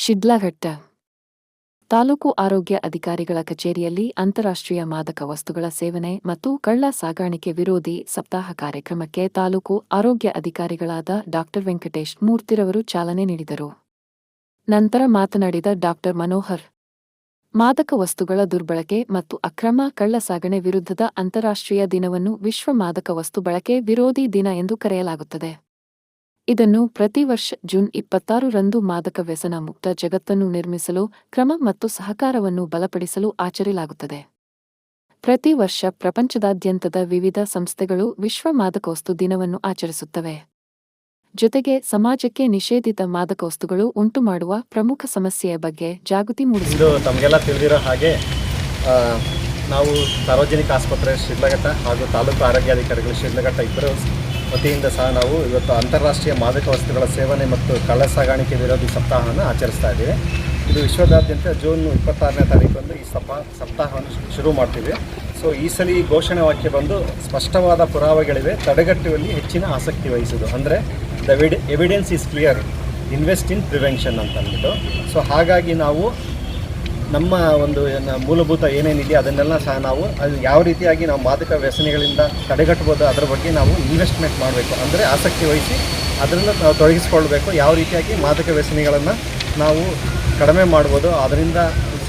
ಶಿಡ್ಲಘಟ್ಟ. ತಾಲೂಕು ಆರೋಗ್ಯ ಅಧಿಕಾರಿಗಳ ಕಚೇರಿಯಲ್ಲಿ ಅಂತಾರಾಷ್ಟ್ರೀಯ ಮಾದಕ ವಸ್ತುಗಳ ಸೇವನೆ ಮತ್ತು ಕಳ್ಳ ಸಾಗಾಣಿಕೆ ವಿರೋಧಿ ಸಪ್ತಾಹ ಕಾರ್ಯಕ್ರಮಕ್ಕೆ ತಾಲೂಕು ಆರೋಗ್ಯ ಅಧಿಕಾರಿಗಳಾದ ಡಾಕ್ಟರ್ ವೆಂಕಟೇಶ್ ಮೂರ್ತಿರವರು ಚಾಲನೆ ನೀಡಿದರು. ನಂತರ ಮಾತನಾಡಿದ ಡಾಕ್ಟರ್ ಮನೋಹರ್, ಮಾದಕ ವಸ್ತುಗಳ ದುರ್ಬಳಕೆ ಮತ್ತು ಅಕ್ರಮ ಕಳ್ಳ ಸಾಗಣೆ ವಿರುದ್ಧದ ಅಂತಾರಾಷ್ಟ್ರೀಯ ದಿನವನ್ನು ವಿಶ್ವ ಮಾದಕ ವಸ್ತು ಬಳಕೆ ವಿರೋಧಿ ದಿನ ಎಂದು ಕರೆಯಲಾಗುತ್ತದೆ. ಇದನ್ನು ಪ್ರತಿ ವರ್ಷ ಜೂನ್ ಇಪ್ಪತ್ತಾರು ರಂದು ಮಾದಕ ವ್ಯಸನ ಮುಕ್ತ ಜಗತ್ತನ್ನು ನಿರ್ಮಿಸಲು, ಕ್ರಮ ಮತ್ತು ಸಹಕಾರವನ್ನು ಬಲಪಡಿಸಲು ಆಚರಿಸಲಾಗುತ್ತದೆ. ಪ್ರತಿ ವರ್ಷ ಪ್ರಪಂಚದಾದ್ಯಂತದ ವಿವಿಧ ಸಂಸ್ಥೆಗಳು ವಿಶ್ವ ಮಾದಕವಸ್ತು ದಿನವನ್ನು ಆಚರಿಸುತ್ತವೆ. ಜೊತೆಗೆ ಸಮಾಜಕ್ಕೆ ನಿಷೇಧಿತ ಮಾದಕ ವಸ್ತುಗಳು ಉಂಟುಮಾಡುವ ಪ್ರಮುಖ ಸಮಸ್ಯೆಯ ಬಗ್ಗೆ ಜಾಗೃತಿ ಮೂಡಿಸುತ್ತದೆ ಇಂದು ತಮಗೆಲ್ಲ ತಿಳಿದಿರೋ ಹಾಗೆ ನಾವು ಸಾರ್ವಜನಿಕ ಆಸ್ಪತ್ರೆ ಶಿಡ್ಲಘಟ್ಟ ಹಾಗೂ ತಾಲೂಕು ಆರೋಗ್ಯಾಧಿಕಾರಿಗಳು ಶಿಡ್ಲಘಟ್ಟ ಇಬ್ಬರು ವತಿಯಿಂದ ಸಹ ನಾವು ಇವತ್ತು ಅಂತಾರಾಷ್ಟ್ರೀಯ ಮಾದಕ ವಸ್ತುಗಳ ಸೇವನೆ ಮತ್ತು ಕಳ್ಳ ಸಾಗಾಣಿಕೆ ವಿರೋಧಿ ಸಪ್ತಾಹವನ್ನು ಆಚರಿಸ್ತಾ ಇದ್ದೀವಿ. ಇದು ವಿಶ್ವದಾದ್ಯಂತ ಜೂನ್ ಇಪ್ಪತ್ತಾರನೇ ತಾರೀಕಂದು ಈ ಸಪ, ಸಪ್ತಾಹವನ್ನು ಶುರು ಮಾಡ್ತೀವಿ. ಸೊ, ಈ ಸಲ ಈ ಘೋಷಣೆ ವಾಕ್ಯ ಬಂದು ಸ್ಪಷ್ಟವಾದ ಪುರಾವೆಗಳಿವೆ. ತಡೆಗಟ್ಟುವಲ್ಲಿ ಹೆಚ್ಚಿನ ಆಸಕ್ತಿ ವಹಿಸುವುದು. ಅಂದರೆ the evidence is clear invest in prevention ಅಂತ ಅಂದ್ಬಿಟ್ಟು ಸೊ, ಹಾಗಾಗಿ ನಾವು ನಮ್ಮ ಒಂದು ಮೂಲಭೂತ ಏನೇನಿದೆ ಅದನ್ನೆಲ್ಲ ಸಹ ನಾವು, ಅದು ಯಾವ ರೀತಿಯಾಗಿ ನಾವು ಮಾದಕ ವ್ಯಸನಿಗಳಿಂದ ತಡೆಗಟ್ಬೋದು ಅದರ ಬಗ್ಗೆ ನಾವು ಇನ್ವೆಸ್ಟ್ಮೆಂಟ್ ಮಾಡಬೇಕು. ಅಂದರೆ ಆಸಕ್ತಿ ವಹಿಸಿ ಅದರಿಂದ ನಾವು ತೊಡಗಿಸ್ಕೊಳ್ಬೇಕು ಯಾವ ರೀತಿಯಾಗಿ ಮಾದಕ ವ್ಯಸನಿಗಳನ್ನು ನಾವು ಕಡಿಮೆ ಮಾಡ್ಬೋದು, ಅದರಿಂದ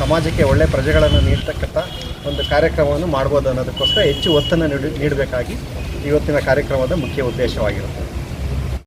ಸಮಾಜಕ್ಕೆ ಒಳ್ಳೆಯ ಪ್ರಜೆಗಳನ್ನು ನೀಡ್ತಕ್ಕಂಥ ಒಂದು ಕಾರ್ಯಕ್ರಮವನ್ನು ಮಾಡ್ಬೋದು ಅನ್ನೋದಕ್ಕೋಸ್ಕರ ಹೆಚ್ಚು ಒತ್ತನ್ನು ನೀಡಿ, ನೀಡಬೇಕಾಗಿ ಇವತ್ತಿನ ಕಾರ್ಯಕ್ರಮದ ಮುಖ್ಯ ಉದ್ದೇಶವಾಗಿರುತ್ತೆ.